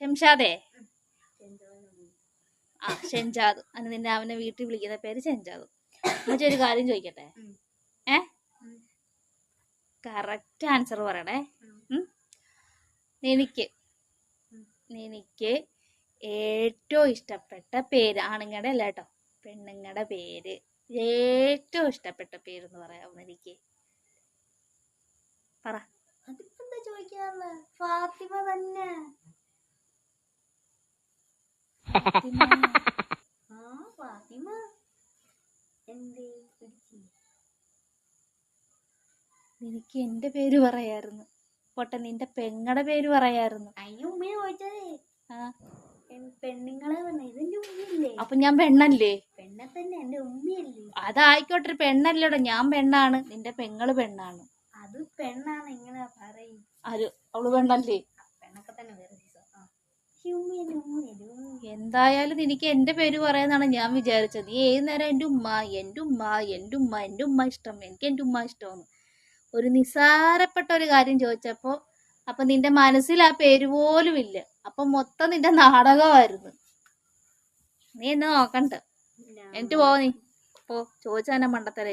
ഷംഷാദേ? ആ ഷെൻജാദ് അന്ന് നിന്നെ അവനെ വീട്ടിൽ വിളിക്കുന്ന പേര് ഷെൻജാദ് എന്നുവെച്ചാൽ ഒരു കാര്യം ചോദിക്കട്ടെ. ഏ. കറക്റ്റ് ആൻസർ പറയണേ. എനിക്ക് എനിക്ക് ഏറ്റവും ഇഷ്ടപ്പെട്ട പേര് ആണുങ്ങളുടെ അല്ല കേട്ടോ പെണ്ണുങ്ങളുടെ പേര്. ഏറ്റവും ഇഷ്ടപ്പെട്ട പേര് എന്ന് പറയാമോ എനിക്ക് പറ. ഫാത്തിമ തന്നെ. എനിക്ക് എന്റെ പേര് പറയായിരുന്നു. പോട്ടെ നിന്റെ പെങ്ങടെ പേര് പറയായിരുന്നു. അപ്പൊ ഞാൻ പെണ്ണല്ലേ? അതായിക്കോട്ടെ ഒരു ഞാൻ പെണ്ണാണ്. നിന്റെ പെങ്ങൾ പെണ്ണാണ്. അത് പെണ്ണാണ് ഇങ്ങനെ പറയും. അവൾ പെണ്ണല്ലേ? പെണ്ണൊക്കെ തന്നെ വേറെ എന്തായാലും എനിക്ക് എന്റെ പേര് പറയാന്നാണ് ഞാൻ വിചാരിച്ചത്. നീ ഏത് നേരം എന്റെ ഉമ്മ എന്റെ ഉമ്മ എന്റെ ഉമ്മ എന്റെ ഉമ്മ ഇഷ്ടം എനിക്ക് എന്റെ ഉമ്മ ഇഷ്ടമെന്ന് ഒരു നിസാരപ്പെട്ട ഒരു കാര്യം ചോദിച്ചപ്പോൾ അപ്പം നിന്റെ മനസ്സിൽ ആ പേര് പോലും ഇല്ല. അപ്പം മൊത്തം നിന്റെ നാടകമായിരുന്നു. നീ എന്നെ നോക്കണ്ട. എന്നിട്ട് പോ നീ. പോ ചോദിച്ചാൽ മണ്ടത്തര.